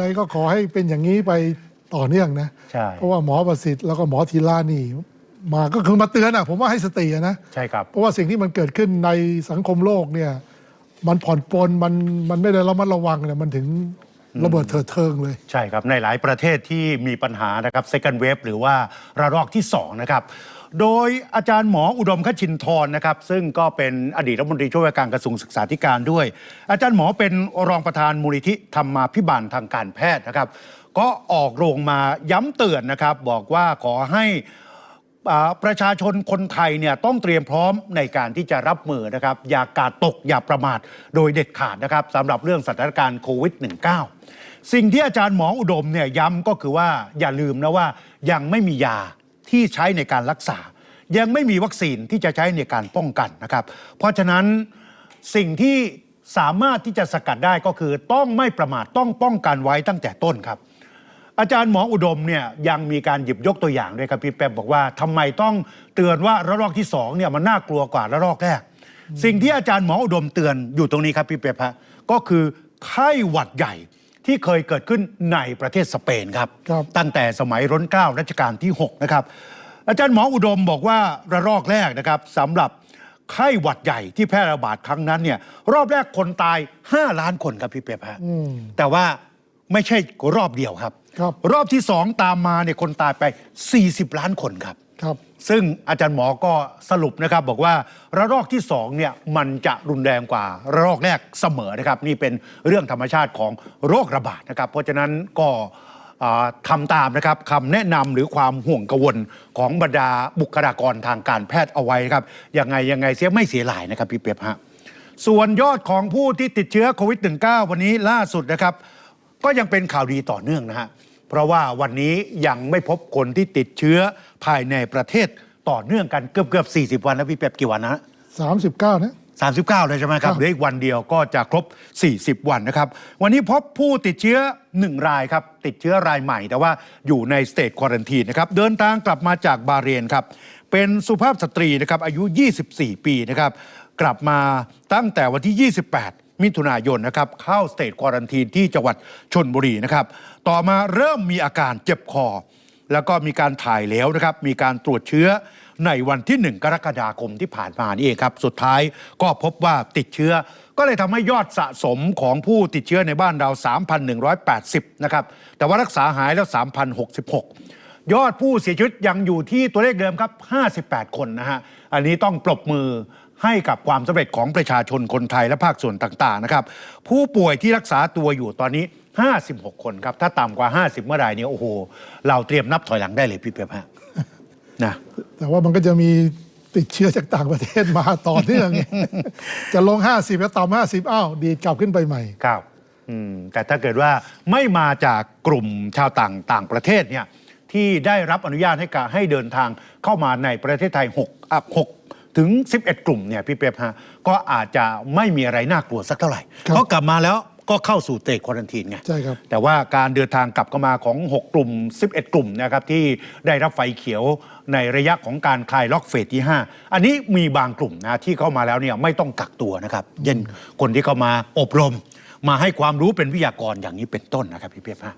เลยก็ขอให้เป็นอย่างนี้ไปต่อเนื่องนะ ใช่ เพราะว่าหมอประสิทธิ์แล้วก็หมอธีระนี่ มาก็คือมาเตือนอะผมว่าให้สติอะนะ ใช่ครับ เพราะว่าสิ่งที่มันเกิดขึ้นในสังคมโลกเนี่ย มันผ่อนปลนมันมันไม่ได้ระมัดระวังเนี่ยมันถึงระเบิดเถิดเทิงเลย ใช่ครับ ในหลายประเทศที่มีปัญหานะครับ second wave หรือว่าระลอกที่ 2 นะครับ โดยอาจารย์หมออุดมคชินทร์นะครับ ซึ่งก็เป็นอดีตรัฐมนตรีช่วยว่าการกระทรวงศึกษาธิการด้วย อาจารย์หมอเป็นรองประธานมูลนิธิธรรมาภิบาลทางการแพทย์นะครับ ก็ออกโรงมาย้ำเตือนนะครับ บอกว่าขอให้ประชาชนคนไทยเนี่ยต้องเตรียมพร้อมในการที่จะรับมือนะครับ อย่ากาดตกอย่าประมาทโดยเด็ดขาดนะครับสำหรับเรื่องสถานการณ์โควิด -19 สิ่งที่อาจารย์หมออุดมเนี่ยย้ำก็คือว่าอย่าลืมนะว่ายังไม่มียาที่ใช้ในการรักษา ยังไม่มีวัคซีนที่จะใช้ในการป้องกันนะครับ เพราะฉะนั้นสิ่งที่สามารถที่จะสกัดได้ก็คือต้องไม่ประมาทต้องป้องกันไว้ตั้งแต่ต้นครับ อาจารย์หมออุดมเนี่ยยังมีการหยิบยกตัวอย่างด้วยครับพี่แป๊บบอกว่าทำไมต้องเตือนว่าระลอกที่สองเนี่ยมันน่ากลัวกว่าระลอกแรกสิ่งที่อาจารย์หมออุดมเตือนอยู่ตรงนี้ครับพี่เป๊บฮะก็คือไข้หวัดใหญ่ที่เคยเกิดขึ้นในประเทศสเปนครับครับตั้งแต่สมัยร้นเกล้ารัชกาลที่ 6 นะครับ อาจารย์หมออุดมบอกว่าระลอกแรกนะครับสำหรับไข้หวัดใหญ่ที่แพร่ระบาดครั้งนั้นเนี่ยรอบแรกคนตาย 5 ล้านคนครับพี่เป๊บฮะอืม แต่ว่าไม่ใช่รอบเดียวครับ ครับ รอบที่สองตามมาเนี่ยคนตายไป 40 ล้านคนครับ ครับ ซึ่งอาจารย์หมอก็สรุปนะครับบอกว่าระลอกที่สองเนี่ยมันจะรุนแรงกว่าระลอกแรกเสมอนะครับ นี่เป็นเรื่องธรรมชาติของโรคระบาดนะครับ เพราะฉะนั้นก็ อ่าทำตามนะครับคำแนะนำหรือความห่วงกังวลของบรรดาบุคลากรทางการแพทย์เอาไว้ครับยังไงยังไงเสียไม่เสียหลายนะครับพี่เปียบฮะส่วนยอดของผู้ที่ติดเชื้อโควิด -19 วันนี้ล่าสุดนะครับ ก็ยังเป็นข่าวดีต่อเนื่องนะฮะเพราะว่าวันนี้ยังไม่พบคนที่ติดเชื้อภายในประเทศต่อเนื่องกันเกือบเกือบ40 วันแล้วพี่แป๊บกี่วันนะ39นะ 39 เลยใช่ไหมคครัรับบเหลืออีกวันเดียวก็จะครบ 40 วันนะครับ วันนี้พบผู้ติดเชื้อ 1 รายครับ ติดเชื้อรายใหม่ แต่ว่าอยู่ในสเตทควอรันทีนนะครับ เดินทางกลับมาจากบาเรนครับ เป็นสุภาพสตรีนะครับ อายุ 24 ปีนะครับ กลับมาตั้งแต่วันที่ 28มิถุนายนนะครับเข้าสเตทควอรันทีนที่จังหวัดชนบุรีนะครับต่อมาเริ่มมีอาการเจ็บคอ แล้วก็มีการถ่ายเหลวนะครับ มีการตรวจเชื้อ ในวันที่ 1 กรกฎาคมที่ผ่านมานี่เองครับ สุดท้ายก็พบว่าติดเชื้อ ก็เลยทำให้ยอดสะสมของผู้ติดเชื้อในบ้านเรา 3,180 นะครับ แต่ว่ารักษาหายแล้ว 3,066ยอดผู้เสียชีวิตยังอยู่ที่ตัวเลขเดิมครับ 58 คนนะฮะ อันนี้ต้องปรบมือให้กับความสำเร็จของประชาชนคนไทยและภาคส่วนต่างๆนะครับ ผู้ป่วยที่รักษาตัวอยู่ตอนนี้ 56 คนครับ ถ้าต่ำกว่า 50 เมื่อไหร่เนี่ยโอ้โห เราเตรียมนับถอยหลังได้เลยพี่เปียบฮะ นะแต่ว่ามันก็จะมีติดเชื้อจากต่างประเทศมาต่อเนื่องไง จะลง 50 แล้วต่ำ50 อ้าว ดีดกลับขึ้นไปใหม่ ครับอืมแต่ถ้าเกิดว่าไม่มาจากกลุ่มชาวต่างต่างประเทศเนี่ยที่ได้รับอนุญาตให้การให้เดินทางเข้ามาในประเทศไทย6อะ6ถึง 11 กลุ่มเนี่ยพี่เป๊ปฮะก็อาจจะไม่มีอะไรน่ากลัวสักเท่าไหร่ครับ เพราะกลับมาแล้ว ก็เข้าสู่เตะควอรันทีนไงใช่ครับ แต่ว่าการเดินทางกลับเข้ามาของ 6 กลุ่ม 11 กลุ่มนะครับที่ได้รับไฟเขียวในระยะของการคลายล็อกเฟสที่ 5 อันนี้มีบางกลุ่มนะที่เข้ามาแล้วเนี่ยไม่ต้องกักตัวนะครับเช่นคนที่เข้ามาอบรม มาให้ความรู้เป็นวิทยากรอย่างนี้เป็นต้นนะครับพี่เปียกฮะ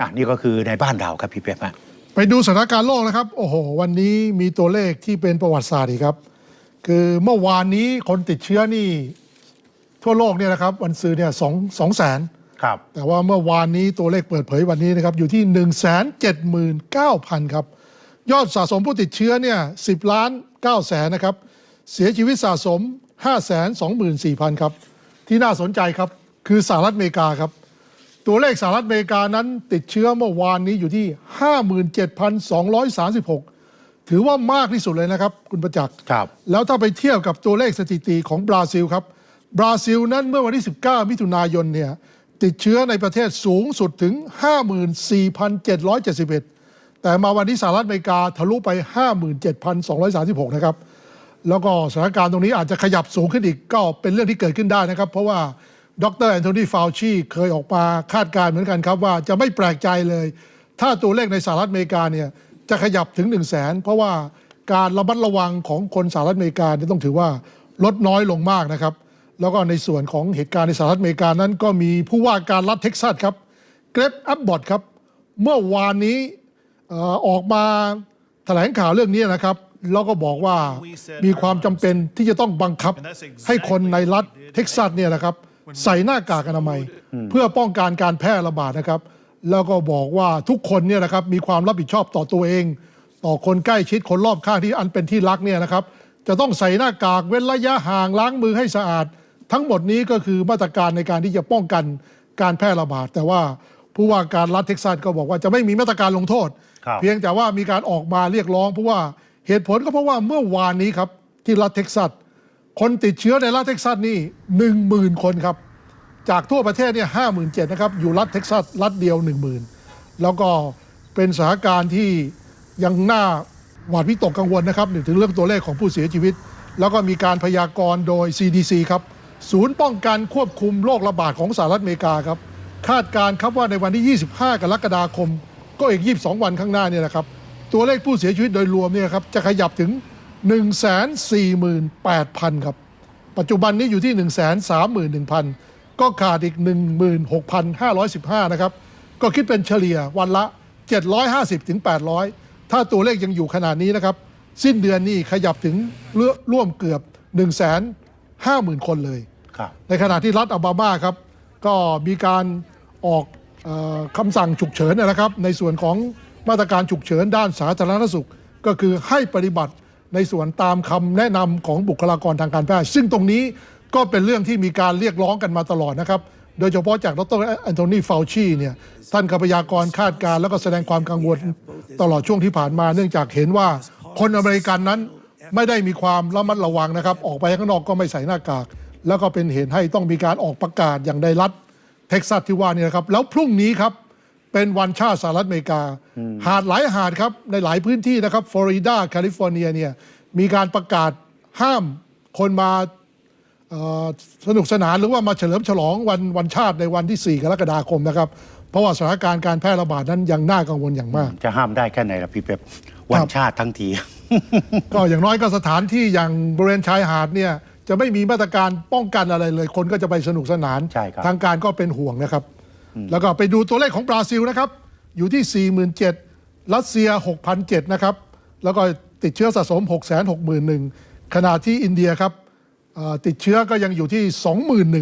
อะนี่ก็คือในบ้านเราครับพี่เปียกฮะไปดูสถานการณ์โลกนะครับ โอ้โห วันนี้มีตัวเลขที่เป็นประวัติศาสตร์อีกครับ คือเมื่อวานนี้คนติดเชื้อนี่ ทั่วโลกเนี่ยนะครับวันซื้อเนี่ยสองสองแสนครับ แต่ว่าเมื่อวานนี้ตัวเลขเปิดเผยวันนี้นะครับอยู่ที่ 1 7 9 0 0 0 ครับ ยอดสะสมผู้ติดเชื้อเนี่ย10 ล้าน9แสนนะครับ เสียชีวิตสะสม 5 2 4 0 0 0 ครับ ที่น่าสนใจครับ คือสหรัฐอเมริกาครับ ตัวเลขสหรัฐอเมริกานั้นติดเชื้อเมื่อวานนี้อยู่ที่ 57,236 ถือว่ามากที่สุดเลยนะครับ คุณประจักษ์ครับ แล้วถ้าไปเทียบกับตัวเลขสถิติของบราซิลครับ บราซิลนั้นเมื่อวันที่ 19 มิถุนายนเนี่ยติดเชื้อในประเทศสูงสุดถึง 54,771 แต่มาวันที่สหรัฐอเมริกาทะลุไป 57,236 นะครับ แล้วก็สถานการณ์ตรงนี้อาจจะขยับสูงขึ้นอีกก็เป็นเรื่องที่เกิดขึ้นได้นะครับ เพราะว่าดรแอนโทนีฟาวชีเคยออกมาคาดการณ์เหมือนกันครับว่าจะไม่แปลกใจเลย ถ้าตัวเลขในสหรัฐอเมริกาเนี่ยจะขยับถึง 1 0 0 0 0แสนเพราะว่าการระมัดระวังของคนสหรัฐอเมริกาเนี่ยต้องถือว่าลดน้อยลงมากนะครับ แล้วก็ในส่วนของเหตุการณ์ในสหรัฐอเมริกานั้น ก็มีผู้ว่าการรัฐเท็กซัสครับเกรฟแอปบอทครับเมื่อวานนี้เอ่อออกมาแถลงข่าวเรื่องนี้นะครับแล้วก็บอกว่ามีความจำเป็นที่จะต้องบังคับให้คนในรัฐเท็กซัสเนี่ยนะครับใส่หน้ากากอนามัย เพื่อป้องกันการแพร่ระบาดนะครับ แล้วก็บอกว่าทุกคนเนี่ยนะครับมีความรับผิดชอบต่อตัวเอง ต่อคนใกล้ชิดคนรอบข้างที่อันเป็นที่รักเนี่ยนะครับ จะต้องใส่หน้ากากเว้นระยะห่างล้างมือให้สะอาด ทั้งหมดนี้ก็คือมาตรการในการที่จะป้องกันการแพร่ระบาด แต่ว่าผู้ว่าการรัฐเท็กซัสก็บอกว่าจะไม่มีมาตรการลงโทษครับเพียงแต่ว่ามีการออกมาเรียกร้องเพราะว่าเหตุผลก็เพราะว่าเมื่อวานนี้ครับที่รัฐเท็กซัสคนติดเชื้อในรัฐเท็กซัสนี่หนึ่งหมื่นคนครับ จากทั่วประเทศเนี่ยห้าหมื่นเจ็ดนะครับอยู่รัฐเท็กซัสรัฐเดียวหนึ่งหมื่นแล้วก็เป็นสถานการณ์ที่ยังน่าหวาดวิตกกังวลนะครับถึงเรื่องตัวเลขของผู้เสียชีวิต แล้วก็มีการพยากรณ์โดย CDC ครับ ศูนย์ป้องกันควบคุมโรคระบาดของสหรัฐอเมริกาครับ คาดการ์ครับว่าในวันที่ 25 กรกฎาคม ก็อีก 22 วันข้างหน้าเนี่ยนะครับ ตัวเลขผู้เสียชีวิตโดยรวมเนี่ยครับจะขยับถึง 148,000 ครับ ปัจจุบันนี้อยู่ที่ 131,000 ก็ขาดอีก 16,515 นะครับ ก็คิดเป็นเฉลี่ยวันละ 750ถึง800 ถ้าตัวเลขยังอยู่ขนาดนี้นะครับ สิ้นเดือนนี้ขยับถึงเลือร่วมเกือบ150,000 คนเลย ครับในขณะที่รัฐอัลบามาครับ ก็มีการออกเออคำสั่งฉุกเฉินนะครับ ในส่วนของมาตรการฉุกเฉินด้านสาธารณสุข ก็คือให้ปฏิบัติในส่วนตามคำแนะนำของบุคลากรทางการแพทย์ ซึ่งตรงนี้ก็เป็นเรื่องที่มีการเรียกร้องกันมาตลอดนะครับ โดยเฉพาะจากดรแอนโทนีฟาวชีเนี่ยท่านกัพยากรคาดการณ์แล้วก็แสดงความกังวลตลอดช่วงที่ผ่านมา เนื่องจากเห็นว่าคนอเมริกันนั้นไม่ได้มีความระมัดระวังนะครับ ออกไปข้างนอกก็ไม่ใส่หน้ากาก แล้วก็เป็นเหตุให้ต้องมีการออกประกาศอย่างในรัฐเท็กซัสที่ว่านี่นะครับ แล้วพรุ่งนี้ครับเป็นวันชาติสหรัฐอเมริกา หาดหลายหาดครับในหลายพื้นที่นะครับฟลอริดาแคลิฟอร์เนียเนี่ยมีการประกาศห้ามคนมาเอ่อสนุกสนานหรือว่ามาเฉลิมฉลองวันวันชาติในวันที่ 4 กรกฎาคมนะครับ เพราะว่าสถานการณ์การแพร่ระบาดนั้นยังน่ากังวลอย่างมาก จะห้ามได้แค่ไหนล่ะพี่เป๊ปวันชาติทั้งที ก็อย่างน้อยก็สถานที่อย่างบริเวณชายหาดเนี่ย จะไม่มีมาตรการป้องกันอะไรเลย คนก็จะไปสนุกสนาน ใช่ครับ ทางการก็เป็นห่วงนะครับ แล้วก็ไปดูตัวเลขของบราซิลนะครับ อยู่ที่ 47,000รัสเซีย 6,007นะครับ แล้วก็ติดเชื้อสะสม 661,000ขณะที่อินเดียครับเอ่อติดเชื้อก็ยังอยู่ที่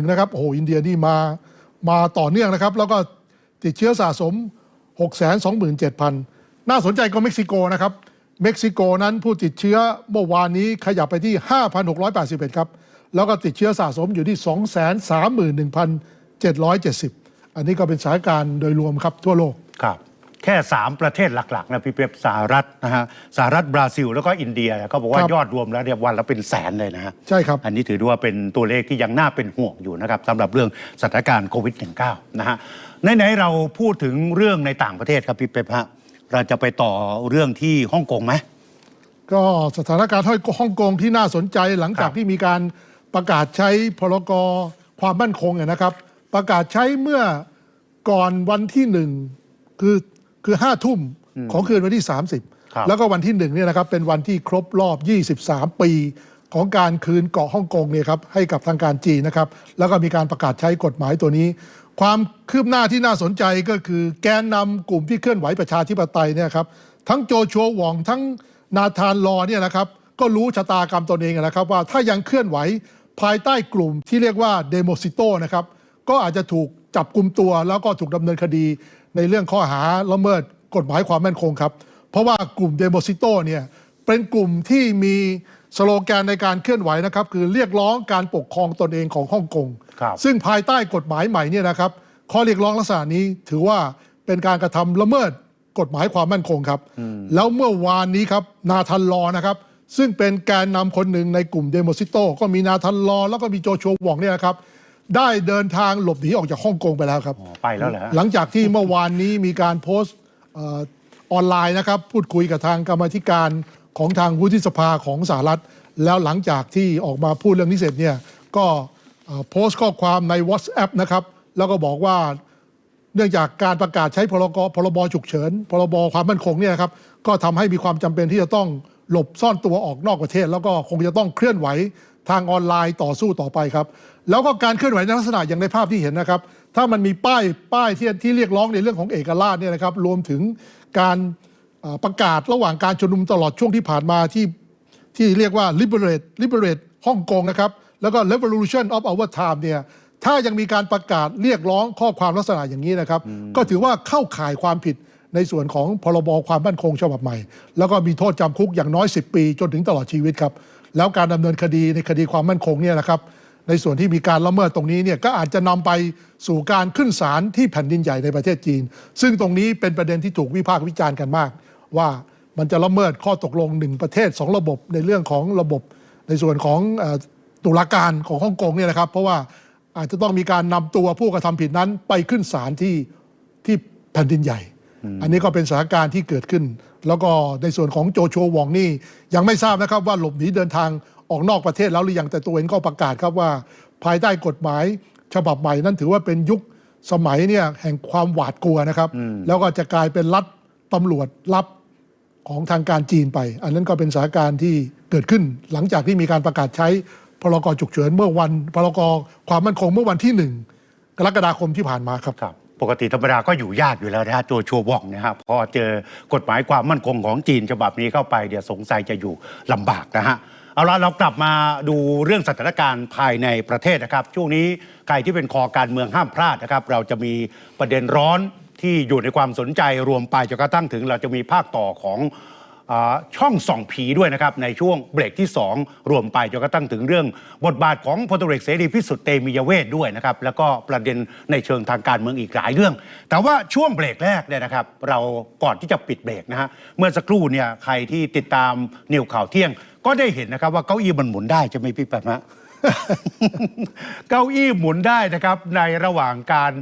21,000นะครับโอ้โหอินเดียนี่มามาต่อเนื่องนะครับ แล้วก็ติดเชื้อสะสม 627,000 น่าสนใจก็เม็กซิโกนะครับ เม็กซิโกนั้นผู้ติดเชื้อเมื่อวานนี้ขยับไปที่ 5,681 ครับ แล้วก็ติดเชื้อสะสมอยู่ที่ 231,770 อันนี้ก็เป็นสถานการณ์โดยรวมครับทั่วโลกครับแค่ 3 ประเทศหลักๆนะพี่เป๊ปสหรัฐนะฮะสหรัฐบราซิลแล้วก็อินเดียเนี่ยเขาบอกว่าครับยอดรวมแล้วเนี่ยวันละเป็นแสนเลยนะฮะใช่ครับ อันนี้ถือได้ว่าเป็นตัวเลขที่ยังน่าเป็นห่วงอยู่นะครับสำหรับเรื่องสถานการณ์โควิด -19 นะฮะไหนๆเราพูดถึงเรื่องในต่างประเทศครับพี่เป๊ปฮะ เราจะไปต่อเรื่องที่ฮ่องกงไหม ก็สถานการณ์ฮ่องกงที่น่าสนใจหลังจากครับที่มีการประกาศใช้พรกความมั่นคงเนี่ยนะครับ ประกาศใช้เมื่อก่อนวันที่หนึ่งคือคือห้าทุ่มของคืนวันที่ครับ30 แล้วก็วันที่หนึ่งเนี่ยนะครับเป็นวันที่ครบรอบ 23 ปีของการคืนเกาะฮ่องกงเนี่ยครับให้กับทางการจีนนะครับ แล้วก็มีการประกาศใช้กฎหมายตัวนี้ ความคืบหน้าที่น่าสนใจก็คือแกนนำกลุ่มที่เคลื่อนไหวประชาธิปไตยเนี่ยครับทั้งโจชัวหวองทั้งนาธานลอเนี่ยนะครับก็รู้ชะตากรรมตนเองนะครับ ว่าถ้ายังเคลื่อนไหวภายใต้กลุ่มที่เรียกว่าเดโมซิโตนะครับก็อาจจะถูกจับกลุ่มตัวแล้วก็ถูกดำเนินคดีในเรื่องข้อหาละเมิดกฎหมายความมั่นคงครับ เพราะว่ากลุ่มเดโมซิโตเนี่ยเป็นกลุ่มที่มี สโลแกนในการเคลื่อนไหวนะครับคือเรียกร้องการปกครองตนเองของฮ่องกง ครับซึ่งภายใต้กฎหมายใหม่เนี่ยนะครับข้อเรียกร้องลักษณะนี้ถือว่าเป็นการกระทำละเมิดกฎหมายความมั่นคงครับ แล้วเมื่อวานนี้ครับนาทันลอนะครับ ซึ่งเป็นแกนนำคนหนึ่งในกลุ่มเดโมซิโต ก็มีนาทันลอแล้วก็มีโจชัวหว่องเนี่ยนะครับ ได้เดินทางหลบหนีออกจากฮ่องกงไปแล้วครับ อ๋อไปแล้วเหรอฮะ หลังจากที่เมื่อวานนี้มีการโพสต์เออออนไลน์นะครับ พูดคุยกับทางกรรมาธิการ ของทางวุฒิสภาของสหรัฐ แล้วหลังจากที่ออกมาพูดเรื่องนี้เสร็จเนี่ยก็โพสต์ข้อความใน WhatsApp นะครับ แล้วก็บอกว่าเนื่องจากการประกาศใช้พรกพรบฉุกเฉิน พรบความมั่นคงเนี่ยครับก็ทำให้มีความจำเป็นที่จะต้องหลบซ่อนตัวออกนอกประเทศ แล้วก็คงจะต้องเคลื่อนไหวทางออนไลน์ต่อสู้ต่อไปครับ แล้วก็การเคลื่อนไหวในลักษณะอย่างในภาพที่เห็นนะครับ ถ้ามันมีป้ายป้ายที่ที่เรียกร้องในเรื่องของเอกราชเนี่ยนะครับรวมถึงการ ประกาศระหว่างการชุมนุมตลอดช่วงที่ผ่านมาที่ที่เรียกว่า liberate liberate ฮ่องกงนะครับ แล้วก็ revolution of our time เนี่ยถ้ายังมีการประกาศเรียกร้องข้อความลักษณะอย่างนี้นะครับ ก็ถือว่าเข้าข่ายความผิดในส่วนของพรบความมั่นคงฉบับใหม่ แล้วก็มีโทษจำคุกอย่างน้อย 10 ปี จนถึงตลอดชีวิตครับ แล้วการดำเนินคดีในคดีความมั่นคงเนี่ยนะครับในส่วนที่มีการละเมิดตรงนี้เนี่ยก็อาจจะนำไปสู่การขึ้นศาลที่แผ่นดินใหญ่ในประเทศจีน ซึ่งตรงนี้เป็นประเด็นที่ถูกวิพากษ์วิจารณ์กันมาก ว่ามันจะละเมิดข้อตกลงหนึ่งประเทศสองระบบในเรื่องของระบบในส่วนของเอ่อตุลาการของฮ่องกงเนี่ยนะครับ เพราะว่าอาจจะต้องมีการนำตัวผู้กระทำผิดนั้นไปขึ้นศาลที่ที่แผ่นดินใหญ่ อันนี้ก็เป็นสถานการณ์ที่เกิดขึ้น แล้วก็ในส่วนของโจชัวหวองนี่ยังไม่ทราบนะครับว่าหลบหนีเดินทางออกนอกประเทศแล้วหรือยังแต่ตัวเองก็ประกาศครับว่า ภายใต้กฎหมายฉบับใหม่นั้นถือว่าเป็นยุคสมัยเนี่ยแห่งความหวาดกลัวนะครับ แล้วก็จะกลายเป็นรัฐตำรวจลับ ของทางการจีนไป อันนั้นก็เป็นสถานการณ์ที่เกิดขึ้นหลังจากที่มีการประกาศใช้พรกฉุกเฉินเมื่อวันพรกความมั่นคงเมื่อวันที่หนึ่งกรกฎาคมที่ผ่านมาครับครับ ปกติธรรมดาก็อยู่ยากอยู่แล้วนะฮะตัวชัวว่องนะครับพอเจอกฎหมายความมั่นคงของจีนฉบับนี้เข้าไปเดี๋ยวสงสัยจะอยู่ลำบากนะฮะเอาละเรากลับมาดูเรื่องสถานการณ์ภายในประเทศนะครับ ช่วงนี้ใครที่เป็นคอการเมืองห้ามพลาดนะครับ เราจะมีประเด็นร้อน ที่อยู่ในความสนใจรวมไปจนกระทั่งถึงเราจะมีภาคต่อของอช่องส่องผีด้วยนะครับ ในช่วงเบรกที่ 2 รวมไปจนกระทั่งถึงเรื่อง บทบาทของพลตรเอกเสรีพิสุทธิ์เตมียเวทด้วยนะครับ แล้วก็ประเด็นในเชิงทางการเมืองอีกหลายเรื่อง แต่ว่าช่วงเบรกแรกเนี่ยนะครับ เราก่อนที่จะปิดเบรกนะฮะเมื่อสักครู่เนี่ยใครที่ติดตามนิวข่าวเที่ยง ก็ได้เห็นนะครับว่าเก้าอี้มันหมุนได้ใช่ไหมพี่แป๊บฮะเก้าอี้หมุนได้นะครับในระหว่างการ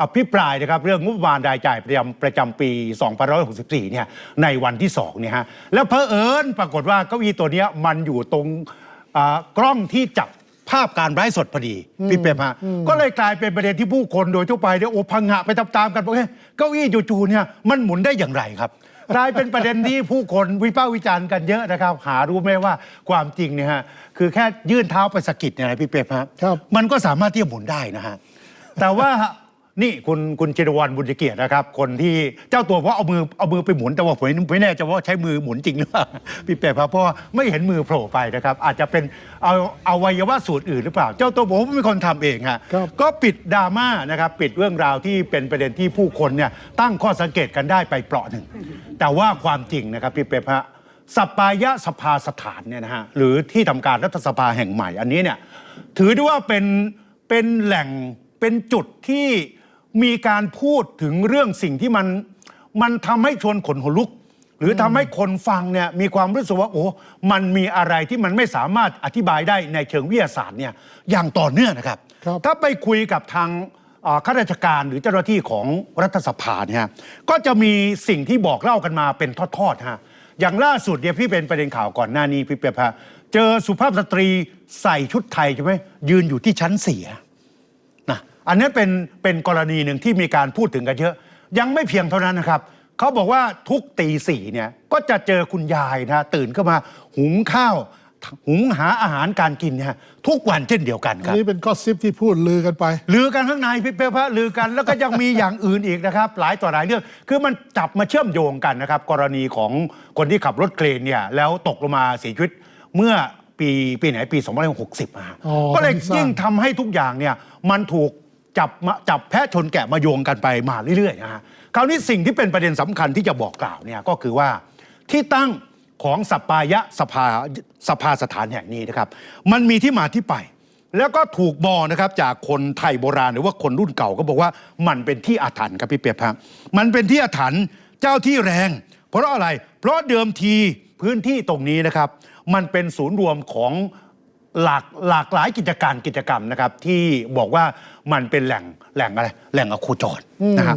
อภิปรายนะครับเรื่องงบประมาณรายจ่ายประจำประจำปี 2564 เนี่ยในวันที่2เนี่ยฮะแล้วเพอเอิญปรากฏว่าเก้าอี้ตัวเนี้ยมันอยู่ตรงอ่ากล้องที่จับภาพการไร้สดพอดีพี่เป๊ปฮะก็เลยกลายเป็นประเด็นที่ผู้คนโดยทั่วไปเนี่ยโอ้พังงะไปตามๆกันบอกเฮ้ยเก้าอี้จู่ๆเนี่ยมันหมุนได้อย่างไรครับกลายเป็นประเด็นที่ผู้คนวิพากษ์วิจารณ์กันเยอะนะครับ หารู้ไหมว่าความจริงเนี่ยฮะคือแค่ยื่นเท้าไปสะกิดเนี่ยนะพี่เป๊ปฮะครับมันก็สามารถที่จะหมุนได้นะฮะแต่ว่า นี่คุณคุณจิรวรรณบุญเกียรตินะครับ คนที่เจ้าตัวเพราะเอามือเอามือไปหมุนแต่ว่าผมไม่แน่ใจว่าใช้มือหมุนจริงหรือเปล่าพี่เป๊ปครับเพราะว่าไม่เห็นมือโผล่ไปนะครับ อาจจะเป็นเอาเอาวัยวะส่วนอื่นหรือเปล่า เจ้าตัวบอกว่าเป็นคนทำเองฮะครับ ก็ปิดดราม่านะครับ ปิดเรื่องราวที่เป็นประเด็นที่ผู้คนเนี่ยตั้งข้อสังเกตกันได้ไปเปราะหนึ่ง แต่ว่าความจริงนะครับพี่เป๊ปฮะ สปายะสภาสถานเนี่ยนะฮะหรือที่ทำการรัฐสภาแห่งใหม่อันนี้เนี่ยถือได้ว่าเป็นเป็นแหล่งเป็นจุดที่ มีการพูดถึงเรื่องสิ่งที่มันมันทำให้ชวนขนหัวลุก หรือทำให้คนฟังเนี่ยมีความรู้สึกว่าโอ้ มันมีอะไรที่มันไม่สามารถอธิบายได้ในเชิงวิทยาศาสตร์เนี่ยอย่างต่อเนื่องนะครับ ครับ ถ้าไปคุยกับทางเอ่อข้าราชการหรือเจ้าหน้าที่ของรัฐสภาเนี่ยก็จะมีสิ่งที่บอกเล่ากันมาเป็นทอดๆฮะอย่างล่าสุดเนี่ยพี่เป็นประเด็นข่าวก่อนหน้านี้พี่เปียพะเจอสุภาพสตรีใส่ชุดไทยใช่ไหมยืนอยู่ที่ชั้นเสียนะ อันนี้เป็นเป็นกรณีหนึ่งที่มีการพูดถึงกันเยอะ ยังไม่เพียงเท่านั้นนะครับเขาบอกว่าทุกตีสี่เนี่ยก็จะเจอคุณยายนะตื่นขึ้นมาหุงข้าวหุงหาอาหารการกินเนี่ยทุกวันเช่นเดียวกันคอัรันบนี้เป็นข้อซิปที่พูดลือกันไปลือกันข้างในพี่เป้พระลือกันแล้วก็ยังมีอย่างอื่นอีกนะครับ หลายต่อหลายเรื่องคือมันจับมาเชื่อมโยงกันนะครับ กรณีของคนที่ขับรถเครนเนี่ยแล้วตกลงมาเสียชีวิตเมื่อปีปีไหนปี 2560อะฮะอ๋อก็เลยตอนที่สร้างยิ่งทำให้ทุกอย่างเนี่ยมันถูก จับมาจับแพะชนแกะมาโยงกันไปมาเรื่อยๆนะฮะคราวนี้สิ่งที่เป็นประเด็นสำคัญที่จะบอกกล่าวเนี่ยก็คือว่าที่ตั้งของสปายะสภาสภาสถานแห่งนี้นะครับ มันมีที่มาที่ไป แล้วก็ถูกบอกนะครับจากคนไทยโบราณหรือว่าคนรุ่นเก่าก็บอกว่ามันเป็นที่อาถรรพ์ครับพี่เปียบครับมันเป็นที่อาถรรพ์เจ้าที่แรง เพราะอะไร เพราะเดิมทีพื้นที่ตรงนี้นะครับ มันเป็นศูนย์รวมของ หลากหลากหลายกิจการกิจกรรมนะครับ ที่บอกว่ามันเป็นแหล่งแหล่งอะไรแหล่งอโคจรนะครับ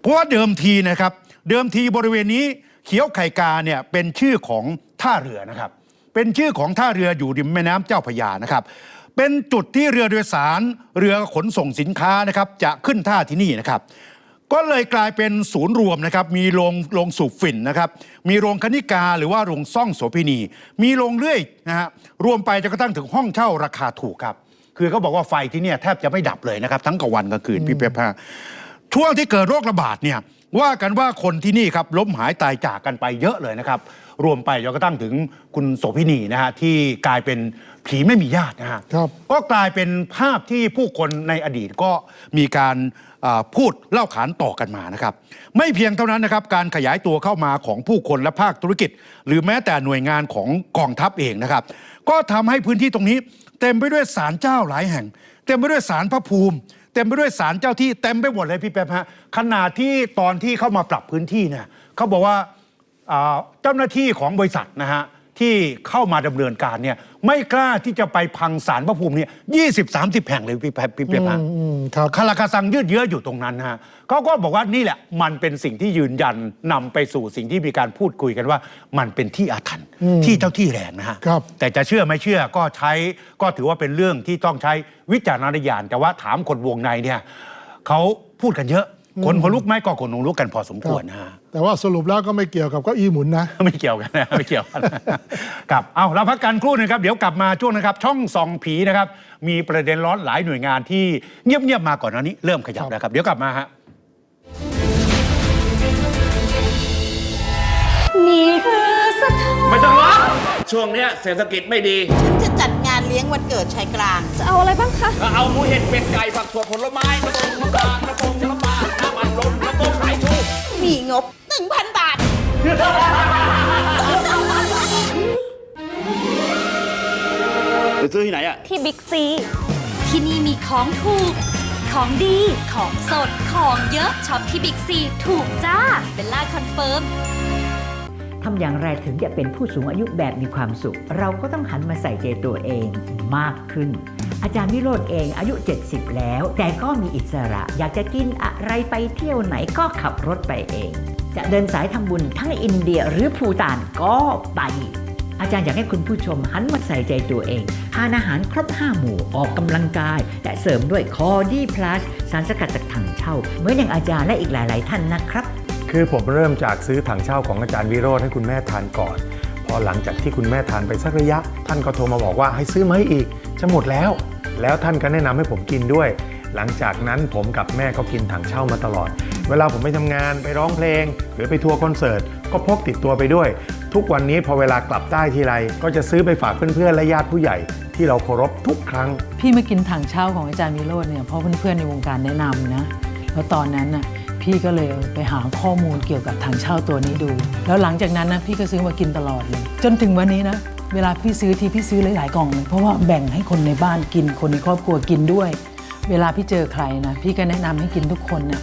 เพราะว่าเดิมทีนะครับ เดิมทีบริเวณนี้เขียวไข่กาเนี่ยเป็นชื่อของท่าเรือนะครับ เป็นชื่อของท่าเรืออยู่ริมแม่น้ำเจ้าพระยานะครับ เป็นจุดที่เรือโดยสารเรือขนส่งสินค้านะครับ จะขึ้นท่าที่นี่นะครับ ก็เลยกลายเป็นศูนย์รวมนะครับ มีโรงโรงสูบฝิ่นนะครับ มีโรงคณิกาหรือว่าโรงซ่องโสเภณีมีโรงเลื่อยนะฮะ รวมไปจนกระทั่งถึงห้องเช่าราคาถูกครับ คือเขาบอกว่าไฟที่เนี่ยแทบจะไม่ดับเลยนะครับ ทั้งกลางวันกลางคืนพี่เป๊ยบฮะช่วงที่เกิดโรคระบาดเนี่ยว่ากันว่าคนที่นี่ครับล้มหายตายจากกันไปเยอะเลยนะครับ รวมไปจนกระทั่งถึงคุณโสพินีนะฮะที่กลายเป็นผีไม่มีญาตินะฮะครับก็กลายเป็นภาพที่ผู้คนในอดีตก็มีการอ่า พูดเล่าขานต่อกันมานะครับ ไม่เพียงเท่านั้นนะครับ การขยายตัวเข้ามาของผู้คนและภาคธุรกิจ หรือแม้แต่หน่วยงานของกองทัพเองนะครับ ก็ทำให้พื้นที่ตรงนี้ เต็มไปด้วยศาลเจ้าหลายแห่ง เต็มไปด้วยศาลพระภูมิ เต็มไปด้วยศาลเจ้าที่เต็มไปหมดเลยพี่แป๊บฮะขนาดที่ตอนที่เข้ามาปรับพื้นที่เนี่ยเขาบอกว่าอ่าเจ้าหน้าที่ของบริษัทนะฮะ ที่เข้ามาดำเนินการเนี่ยไม่กล้าที่จะไปพังสารพระภูมิเนี่ยยี่สิบสามสิบแห่งเลยพี่แพพี่เปียพะอืมอืมครับคาราคาซังยืดเยื้ออยู่ตรงนั้นนะฮะเขาก็บอกว่านี่แหละมันเป็นสิ่งที่ยืนยันนำไปสู่สิ่งที่มีการพูดคุยกันว่า มันเป็นที่อาถรรพ์ที่เจ้าที่แรงนะฮะครับแต่จะเชื่อไม่เชื่อก็ใช้ก็ถือว่าเป็นเรื่องที่ต้องใช้วิจารณญาณแต่ว่าถามคนวงในเนี่ยเขาพูดกันเยอะคนคนลุกไหมก็คนลุกกันพอสมควรนะฮะ แต่ว่าสรุปแล้วก็ไม่เกี่ยวกับเก้าอี้หมุนนะ ไม่เกี่ยวกันนะไม่เกี่ยวกันครับเอาเราพักกันครู่หนึงครับ เดี๋ยวกลับมาช่วงนะครับ ช่องส่องผีนะครับ มีประเด็นร้อนหลายหน่วยงานที่เงียบๆมาก่อนหน้านี้ เริ่มขยับแล้วครับ เดี๋ยวกลับมาฮะนี่คือสถานไม่ต้องร้องช่วงเนี้ยเศรษฐกิจไม่ดี ฉันจะจัดงานเลี้ยงวันเกิดชายกลาง จะเอาอะไรบ้างคะ ก็เอาหมูเห็ดเป็ดไก่ผักสดผลไม้น้ำตกน้ำตาลน้ำตกน้ำปลาน้ำมันลมน้ำตกสายชู มีงบ 1,000 บาท ไปซื้อที่ไหนอะที่บิ๊กซี ที่นี่มีของถูก ของดี ของสด ของเยอะช็อปที่บิ๊กซีถูกจ้าเป็นล่าคอนเฟิร์ม ทำอย่างไรถึงจะเป็นผู้สูงอายุแบบมีความสุข เราก็ต้องหันมาใส่ใจตัวเองมากขึ้น อาจารย์วิโรธเองอายุ 70 แล้ว แต่ก็มีอิสระ อยากจะกินอะไรไปเที่ยวไหนก็ขับรถไปเอง จะเดินสายทำบุญทั้งอินเดียหรือภูตานก็ไป อาจารย์อยากให้คุณผู้ชมหันมาใส่ใจตัวเองทานอาหารครบ 5 หมู่ออกกำลังกาย และเสริมด้วยคอดี้พลัสสารสกัดจากถังเช่าเหมือนอย่างอาจารย์และอีกหลาย ๆ ท่านนะครับ คือผมเริ่มจากซื้อถังเช่าของอาจารย์วิโรธให้คุณแม่ทานก่อน พอหลังจากที่คุณแม่ทานไปสักระยะ ท่านก็โทรมาบอกว่าให้ซื้อมาให้อีกจะหมดแล้ว แล้วท่านก็แนะนำให้ผมกินด้วย หลังจากนั้นผมกับแม่ก็กินถังเช่ามาตลอด เวลาผมไปทำงานไปร้องเพลง หรือไปทัวร์คอนเสิร์ตก็พกติดตัวไปด้วย ทุกวันนี้พอเวลากลับใต้ทีไร ก็จะซื้อไปฝากเพื่อนๆและญาติผู้ใหญ่ที่เราเคารพทุกครั้ง พี่มากินถังเช่าของอาจารย์วิโรจน์เนี่ยเพราะเพื่อนๆในวงการแนะนำนะแล้วตอนนั้นน่ะพี่ก็เลยไปหาข้อมูลเกี่ยวกับถังเช่าตัวนี้ดู แล้วหลังจากนั้นนะพี่ก็ซื้อมากินตลอดเลย จนถึงวันนี้นะเวลาพี่ซื้อทีพี่ซื้อหลายๆกล่องเลยเพราะว่าแบ่งให้คนในบ้านกินคนในครอบครัวกินด้วย เวลาพี่เจอใครนะพี่ก็แนะนำให้กินทุกคนน่ะ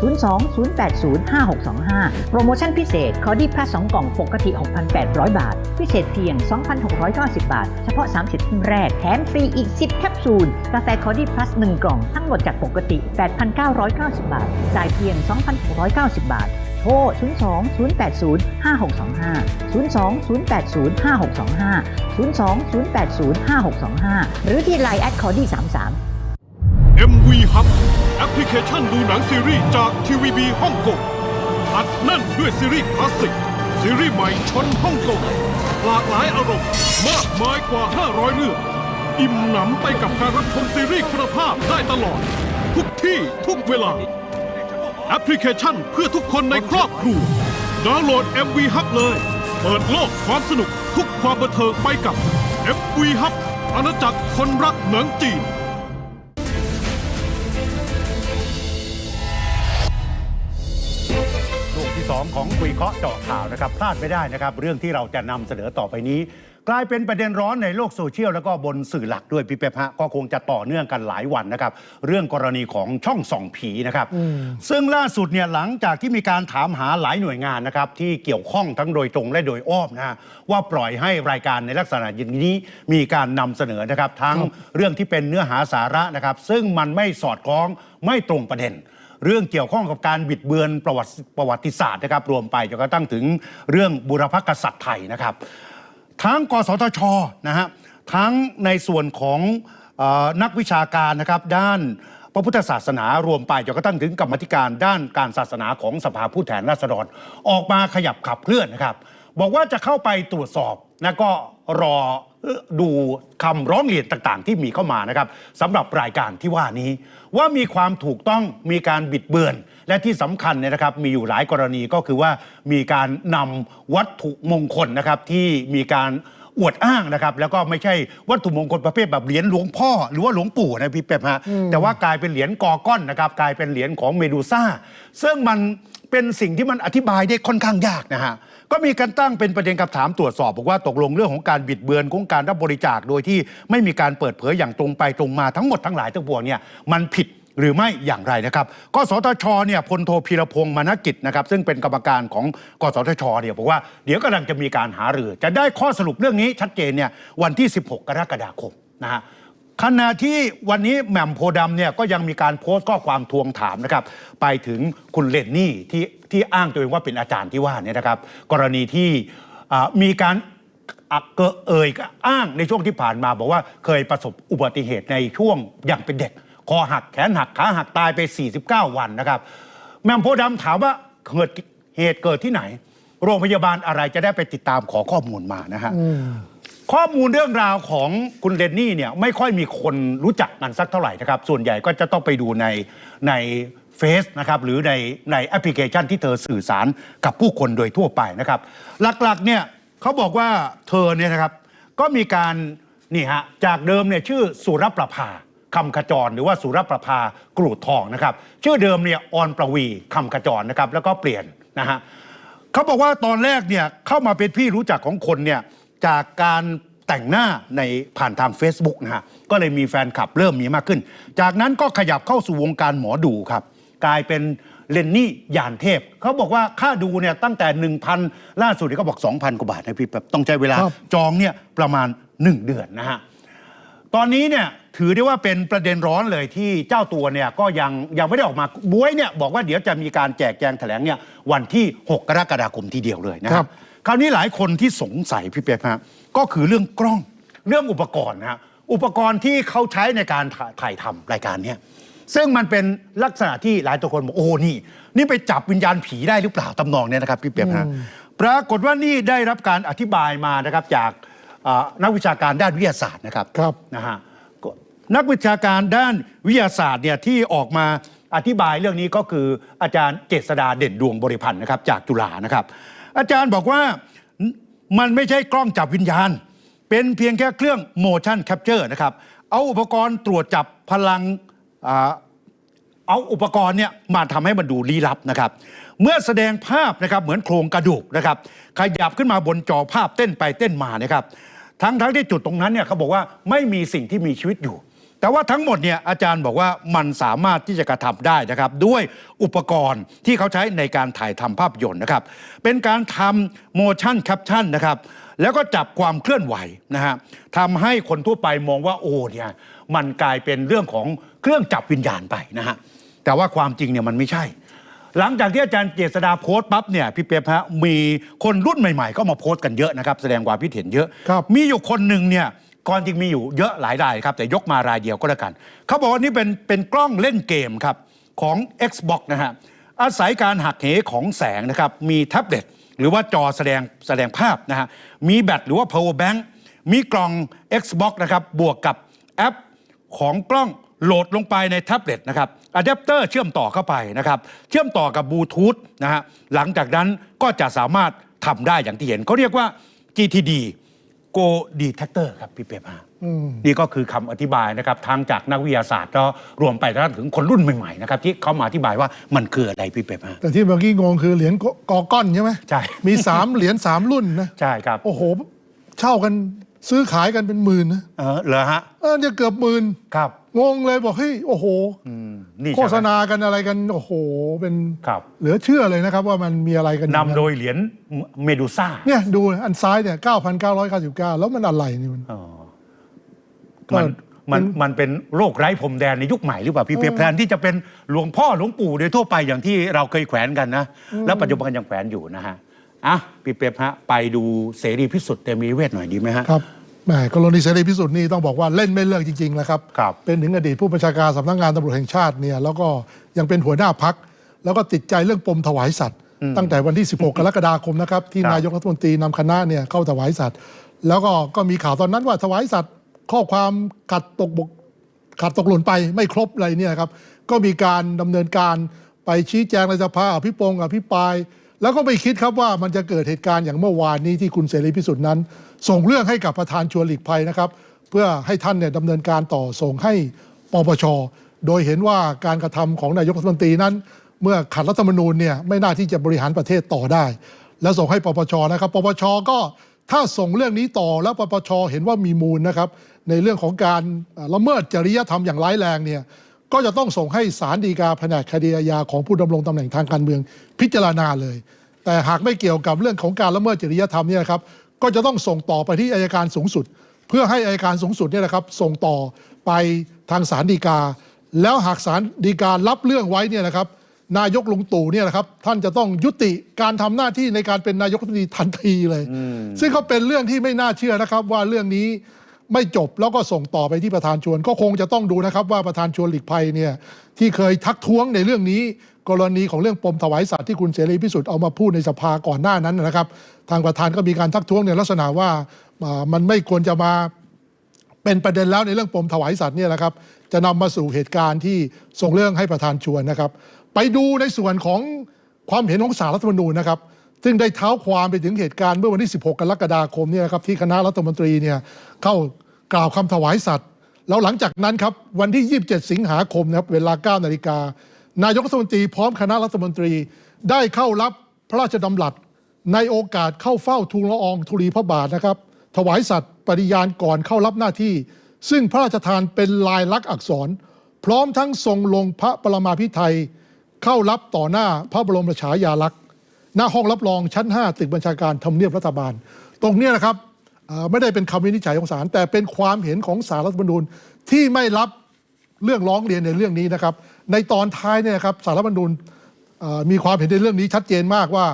02 080 5625 โปรโมชั่นพิเศษคอดี้พลัส2กล่องปกติ 6,800 บาท พิเศษเพียง 2,690 บาท เฉพาะ 30ท่านแรก แถมฟรีอีก 10 แคปซูล กาแฟคอดี้พลัส1กล่อง ทั้งหมดจากปกติ 8,990 บาท จ่ายเพียง 2,690 บาทโทร 02 080 5625 02 080 5625 02 080 5625 หรือที่ไลน์แอดคอดี้33 MV Hub แอปพลิเคชันดูหนังซีรีส์จากทีวีบีฮ่องกงอัดแน่นด้วยซีรีส์คลาสสิก ซีรีส์ใหม่ชนฮ่องกงหลากหลายอารมณ์มากมายกว่า 500 เรื่อง อิ่มหนำไปกับการรับชมซีรีส์คุณภาพได้ตลอด ทุกที่ทุกเวลา แอปพลิเคชันเพื่อทุกคนในครอบครัวดาวน์โหลด MV Hub เลย เปิดโลกความสนุกทุกความบันเทิงไปกับ MV Hub อาณาจักรคนรักหนังจีน 2 ของคุยเคาะเจาะข่าวนะครับพลาดไม่ได้นะครับ เรื่องที่เราจะนำเสนอต่อไปนี้ กลายเป็นประเด็นร้อนในโลกโซเชียลแล้วก็บนสื่อหลักด้วยพี่เป๊ปฮะก็คงจะต่อเนื่องกันหลายวันนะครับ เรื่องกรณีของช่องส่องผีนะครับ ซึ่งล่าสุดเนี่ยหลังจากที่มีการถามหาหลายหน่วยงานนะครับที่เกี่ยวข้องทั้งโดยตรงและโดยอ้อมนะว่าปล่อยให้รายการในลักษณะอย่างนี้มีการนำเสนอนะครับ ทั้งเรื่องที่เป็นเนื้อหาสาระนะครับ ซึ่งมันไม่สอดคล้องไม่ตรงประเด็น เรื่องเกี่ยวข้องกับการบิดเบือนประวัติประวัติศาสตร์นะครับรวมไปจนกระทั่งถึงเรื่องบุรพกษัตริย์ไทยนะครับ ทั้งกสทชนะฮะทั้งในส่วนของออนักวิชาการนะครับด้านพระพุทธศาสนารวมไปจนกระทั่งถึงกรรมธิการด้านการศาสนาของสภาผู้แทนราษฎรออกมาขยับขับเคลื่อนนะครับ บอกว่าจะเข้าไปตรวจสอบนะก็รอ ดูคำร้องเรียนต่างๆ ที่มีเข้ามานะครับสำหรับรายการที่ว่านี้ ว่ามีความถูกต้องมีการบิดเบือน และที่สำคัญเนี่ยนะครับ มีอยู่หลายกรณีก็คือว่ามีการนำวัตถุมงคลนะครับที่มีการอวดอ้างนะครับ แล้วก็ไม่ใช่วัตถุมงคลประเภทแบบเหรียญหลวงพ่อ หรือว่าหลวงปู่นะพี่เป๊ปฮะแต่ว่ากลายเป็นเหรียญกอก้อนนะครับกลายเป็นเหรียญของเมดูซ่าซึ่งมันเป็นสิ่งที่มันอธิบายได้ค่อนข้างยากนะฮะ ก็มีการตั้งเป็นประเด็นคำถามตรวจสอบบอกว่าตกลงเรื่องของการบิดเบือนของการรับบริจาคโดยที่ไม่มีการเปิดเผยอย่างตรงไปตรงมาทั้งหมดทั้งหลายทั้งปวงเนี่ยมันผิดหรือไม่อย่างไรนะครับ กสทชเนี่ยพลโทพีรพงศ์มานกิจนะครับซึ่งเป็นกรรมการของกสทชเนี่ยบอกว่าเดี๋ยวกำลังจะมีการหารือ จะได้ข้อสรุปเรื่องนี้ชัดเจนเนี่ยวันที่ 16 กรกฎาคมนะฮะ ขณะที่วันนี้แหม่มโพธิ์ดำเนี่ยก็ยังมีการโพสต์ข้อความทวงถามนะครับ ไปถึงคุณเลนนี่ที่ที่อ้างตัวเองว่าเป็นอาจารย์ที่ว่าเนี่ยนะครับ กรณีที่มีการอะเกเอ่ยอ้างในช่วงที่ผ่านมา บอกว่าเคยประสบอุบัติเหตุในช่วงอย่างเป็นเด็ก คอหักแขนหักขาหักตายไป 49 วันนะครับแหม่มโพธิ์ดำถามว่าเกิดเหตุเกิดที่ไหน โรงพยาบาลอะไรจะได้ไปติดตามขอข้อมูลมานะฮะ ข้อมูลเรื่องราวของคุณเรนนี่เนี่ยไม่ค่อยมีคนรู้จักกันสักเท่าไหร่นะครับ ส่วนใหญ่ก็จะต้องไปดูในในเฟซนะครับหรือในในแอปพลิเคชันที่เธอสื่อสารกับผู้คนโดยทั่วไปนะครับ หลักๆเนี่ยเขาบอกว่าเธอเนี่ยนะครับก็มีการนี่ฮะจากเดิมเนี่ยชื่อสุรประภาคำขจร หรือว่าสุรประภากรูดทองนะครับ ชื่อเดิมเนี่ยออนประวีคำขจรนะครับแล้วก็เปลี่ยนนะฮะเขาบอกว่าตอนแรกเนี่ยเข้ามาเป็นพี่รู้จักของคนเนี่ย จากการแต่งหน้าในผ่านทาง Facebook นะฮะ ก็เลยมีแฟนคลับเริ่มมีมากขึ้น จากนั้นก็ขยับเข้าสู่วงการหมอดูครับ กลายเป็นเลนนี่ยานเทพ เขาบอกว่าค่าดูเนี่ยตั้งแต่ 1,000 ล่าสุดเนี่ยเขาบอก 2,000 กว่าบาทนะพี่แบบต้องใช้เวลาครับ จองเนี่ยประมาณ 1 เดือนนะฮะ ตอนนี้เนี่ยถือได้ว่าเป็นประเด็นร้อนเลยที่เจ้าตัวเนี่ยก็ยังยังไม่ได้ออกมาบวยเนี่ยบอกว่าเดี๋ยวจะมีการแจกแจงแถลงเนี่ยวันที่ 6 กรกฎาคมทีเดียวเลยนะคครัรับ บ คราวนี้หลายคนที่สงสัยพี่เป๊ปฮะก็คือเรื่องกล้องเรื่องอุปกรณ์นะฮะอุปกรณ์ที่เขาใช้ในการถ่ายถ่ายทำรายการเนี่ยซึ่งมันเป็นลักษณะที่หลายตัวคนบอกโอ้นี่ นี่ไปจับวิญญาณผีได้หรือเปล่าตำนองเนี่ยนะครับพี่เป๊ปฮะปรากฏว่านี่ได้รับการอธิบายมานะครับจากอ่านักวิชาการด้านวิทยาศาสตร์นะครับ ครับ นะฮะก็นักวิชาการด้านวิทยาศาสตร์เนี่ยที่ออกมาอธิบายเรื่องนี้ก็คืออาจารย์เจษดาเด่นดวงบริพันธ์นะครับจากจุฬานะครับ อาจารย์บอกว่ามันไม่ใช่กล้องจับวิญญาณ เป็นเพียงแค่เครื่อง motion capture นะครับ เอาอุปกรณ์ตรวจจับพลังเอาอุปกรณ์เนี่ยมาทำให้มันดูลี้ลับนะครับ เมื่อแสดงภาพนะครับเหมือนโครงกระดูกนะครับ ขยับขึ้นมาบนจอภาพเต้นไปเต้นมานะครับ ทั้งทั้งที่จุดตรงนั้นเนี่ยเขาบอกว่าไม่มีสิ่งที่มีชีวิตอยู่ แต่ว่าทั้งหมดเนี่ยอาจารย์บอกว่ามันสามารถที่จะกระทำได้นะครับ ด้วยอุปกรณ์ที่เขาใช้ในการถ่ายทำภาพยนตร์นะครับ เป็นการทำ motion caption นะครับ แล้วก็จับความเคลื่อนไหวนะฮะทำให้คนทั่วไปมองว่าโอ้เนี่ยมันกลายเป็นเรื่องของเครื่องจับวิญญาณไปนะฮะแต่ว่าความจริงเนี่ยมันไม่ใช่ หลังจากที่อาจารย์เจษดาโพสต์ปั๊บเนี่ยพี่เป๊ยบฮะมีคนรุ่นใหม่ๆ ก็มาโพสต์กันเยอะนะครับ แสดงความคิดเห็นเยอะ ครับ มีอยู่คนหนึ่งเนี่ย ก่อนจริงมีอยู่เยอะหลายรายครับ แต่ยกมารายเดียวก็แล้วกัน เขาบอกว่านี่เป็นเป็นกล้องเล่นเกมครับของ Xbox นะฮะอาศัยการหักเหของแสงนะครับมีแท็บเล็ตหรือว่าจอแสดงแสดงภาพนะฮะมีแบตหรือว่า power bank มีกล่อง Xbox นะครับบวกกับแอปของกล้องโหลดลงไปในแท็บเล็ตนะครับอะแดปเตอร์เชื่อมต่อเข้าไปนะครับ เชื่อมต่อกับบลูทูธนะฮะหลังจากนั้นก็จะสามารถทำได้อย่างที่เห็นเขาเรียกว่า GTD Go Detector ครับพี่เป๊ยบฮะนี่ก็คือคำอธิบายนะครับทั้งจากนักวิทยาศาสตร์แล้วรวมไปถึงคนรุ่นใหม่ๆนะครับที่เขามาอธิบายว่ามันคืออะไรพี่เป๊ยบฮะแต่ที่เมื่อกี้งงคือเหรียญกอก้อนใช่ไหมใช่มีสามเหรียญสามรุ่นนะใช่ครับโอ้โห เช่ากันซื้อขายกันเป็นหมื่นนะเออเหรอฮะเออเนี่ยเกือบหมื่นครับ งงเลยบอกเฮ้ยโอ้โหอืมนี่โฆใช่ไหมษณากันอะไรกัน โอ้โห เป็นครับ เหลือเชื่อเลยนะครับว่ามันมีอะไรกันอย่างนำโดยเหรียญเมดูซ่าเนี่ยดูอันซ้ายเนี่ย 9,999 แล้วมันอะไรนี่มัน อ๋อก็มันมันมันเป็นโรคไร้พรมแดนในยุคใหม่หรือเปล่าพี่เปียกแทนที่จะเป็นหลวงพ่อหลวงปู่โดยทั่วไปอย่างที่เราเคยแขวนกันนะ แล้วปัจจุบันยังแขวนอยู่นะฮะอะพี่เปียกฮะไปดูเสรีพิสุทธิ์เตมีเวทหน่อยดีไหมฮะครับ แหมกรณีเสรีพิสุทธิ์นี่ต้องบอกว่าเล่นไม่เลิกจริงๆนะครับ ครับเป็นถึงอดีตผู้บัญชาการสำนักงานตำรวจแห่งชาติเนี่ยแล้วก็ยังเป็นหัวหน้าพัก แล้วก็ติดใจเรื่องปมถวายสัตว์ ตั้งแต่วันที่ 16 กรกฎาคมนะครับที่ครับนายกรัฐมนตรีนำคณะเนี่ยเข้าถวายสัตว์ แล้วก็ก็มีข่าวตอนนั้นว่าถวายสัตว์ ข้อความขัดตกบก ขาดตกหล่นไปไม่ครบอะไรเนี่ยครับ ก็มีการดำเนินการไปชี้แจงในสภาอภิปรงอภิปราย แล้วก็ไม่คิดครับว่ามันจะเกิดเหตุการณ์อย่างเมื่อวานนี้ที่คุณเสรีพิสุทธิ์นั้น ส่งเรื่องให้กับประธานชวนหลีกภัยนะครับ เพื่อให้ท่านเนี่ยดำเนินการต่อส่งให้ปปช โดยเห็นว่าการกระทำของนายกรัฐมนตรีนั้น เมื่อขัดรัฐธรรมนูญเนี่ยไม่น่าที่จะบริหารประเทศต่อได้ แล้วส่งให้ปปชนะครับปปชก็ถ้าส่งเรื่องนี้ต่อแล้วปปชเห็นว่ามีมูลนะครับในเรื่องของการละเมิดจริยธรรมอย่างร้ายแรงเนี่ย ก็จะต้องส่งให้ศาลฎีกาแผนกคดีอาญาของผู้ดำรงตำแหน่งทางการเมืองพิจารณาเลย แต่หากไม่เกี่ยวกับเรื่องของการละเมิดจริยธรรมเนี่ยนะครับก็จะต้องส่งต่อไปที่อายการสูงสุด เพื่อให้อายการสูงสุดเนี่ยนะครับส่งต่อไปทางศาลฎีกา แล้วหากศาลฎีการับเรื่องไว้เนี่ยนะครับ นายกลุงตู่เนี่ยนะครับท่านจะต้องยุติการทำหน้าที่ในการเป็นนายกรัฐมนตรีทันทีเลย ซึ่งก็เป็นเรื่องที่ไม่น่าเชื่อนะครับว่าเรื่องนี้ ไม่จบแล้วก็ส่งต่อไปที่ประธานชวน ก็คงจะต้องดูนะครับว่าประธานชวนหลีกภัยเนี่ยที่เคยทักท้วงในเรื่องนี้ กรณีของเรื่องปมถวายสัตว์ที่คุณเสรีพิสุทธิ์เอามาพูดในสภาก่อนหน้านั้นนะครับ ทางประธานก็มีการทักท้วงในลักษณะว่ามันไม่ควรจะมาเป็นประเด็นแล้วในเรื่องปมถวายสัตว์เนี่ยนะครับ จะนำมาสู่เหตุการณ์ที่ส่งเรื่องให้ประธานชวนนะครับ ไปดูในส่วนของความเห็นของสารรัฐธรรมนูญนะครับ ซึ่งได้เท้าความไปถึงเหตุการณ์เมื่อวันที่ 16 กรกฎาคมเนี่ยครับที่คณะรัฐมนตรีเนี่ยเข้ากล่าวคำถวายสัตว์แล้วหลังจากนั้นครับวันที่ 27 สิงหาคมนะครับเวลา 9 นาฬิกา นายกรัฐมนตรีพร้อมคณะรัฐมนตรีได้เข้ารับพระราชดำรัส ในโอกาสเข้าเฝ้าทูลละอองธุลีพระบาทนะครับ ถวายสัตว์ปฏิญาณก่อนเข้ารับหน้าที่ ซึ่งพระราชทานเป็นลายลักษณ์อักษร พร้อมทั้งทรงลงพระปรมาภิไธยเข้ารับต่อหน้าพระบรมฉายาลักษณ์ หน้าห้องรับรองชั้น 5 ตึกบัญชาการทำเนียบรัฐบาล ตรงเนี้ยนะครับเอ่อไม่ได้เป็นคำวินิจฉัยของศาลแต่เป็นความเห็นของสารรัฐธรรมนูญที่ไม่รับเรื่องร้องเรียนในเรื่องนี้นะครับ ในตอนท้ายเนี่ยครับสารรัฐธรรมนูญเอ่อมีความเห็นในเรื่องนี้ชัดเจนมากว่า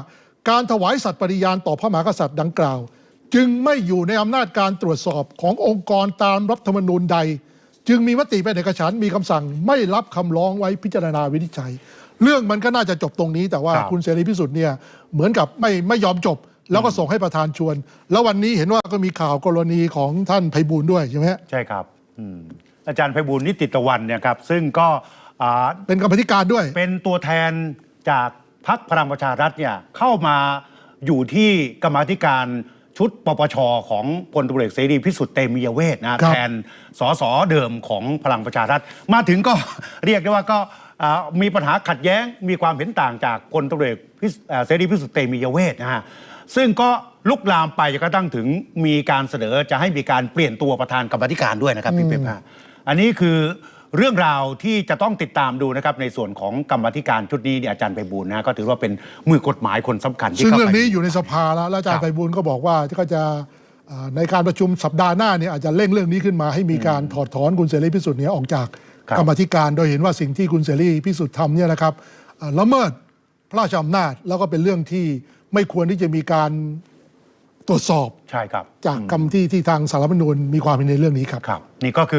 การถวายสัตย์ปฏิญาณต่อพระมหากษัตริย์ดังกล่าว จึงไม่อยู่ในอำนาจการตรวจสอบขององค์กรตามรัฐธรรมนูญใด จึงมีมติเป็นเอกฉันท์มีคำสั่งไม่รับคำร้องไว้พิจารณาวินิจฉัย เรื่องมันก็น่าจะจบตรงนี้ แต่ว่าครับ คุณเสรีพิสุทธิ์เนี่ยเหมือนกับไม่ไม่ยอมจบ แล้วก็ส่งให้ประธานชวน แล้ววันนี้เห็นว่าก็มีข่าวกรณีของท่านไพบูลย์ด้วยใช่ไหมฮะใช่ครับอืมอาจารย์ไพบูลย์นิติตะวันเนี่ยครับซึ่งก็อ่า เป็นกรรมธิการด้วย เป็นตัวแทนจากพรรคพลังประชารัฐเนี่ยเข้ามาอยู่ที่กรรมาธิการชุดปปชของพลตำรวจเอกเสรีพิสุทธิ์เตมียเวทนะแทนสสเดิมของพลังประชารัฐ มาถึงก็ เรียกได้ว่าก็อ่า มีปัญหาขัดแย้งมีความเห็นต่างจากพลตำรวจเอกพิสอ่าเสรีพิสุทธิ์เตมียเวทนะฮะซึ่งก็ลุกลามไปจนกระทั่งถึงมีการเสนอจะให้มีการเปลี่ยนตัวประธานกรรมาธิการด้วยนะครับพี่เป๊ะฮะอันนี้คือเรื่องราวที่จะต้องติดตามดูนะครับในส่วนของกรรมาธิการชุดนี้เนี่ยอาจารย์ไพบูลย์นะก็ถือว่าเป็นมือกฎหมายคนสำคัญที่ซึ่งเข้าเรื่องไปนี้อยู่ในสภาแล้วแล้วอาจารครัย์บไพบูลย์ก็บอกว่าก็จะเอ่อในการประชุมสัปดาห์หน้าเนี่ยอาจจะเร่งเรื่องนี้ขึ้นมาให้มีการถอดถอนคุณเสรีพิสุทธิ์เนี่ยออกจากครับ กรรมาธิการโดยเห็นว่าสิ่งที่คุณเสรีพิสุทธิ์ทำเนี่ยนะครับเอ่อละเมิดพระราชอำนาจแล้วก็เป็นเรื่องที่ไม่ควรที่จะมีการตรวจสอบใช่ครับ จากคำที่ที่ทางสารรัฐธรรมนูญมีความเห็นในเรื่องนี้ครับ ครับนี่ก็คือ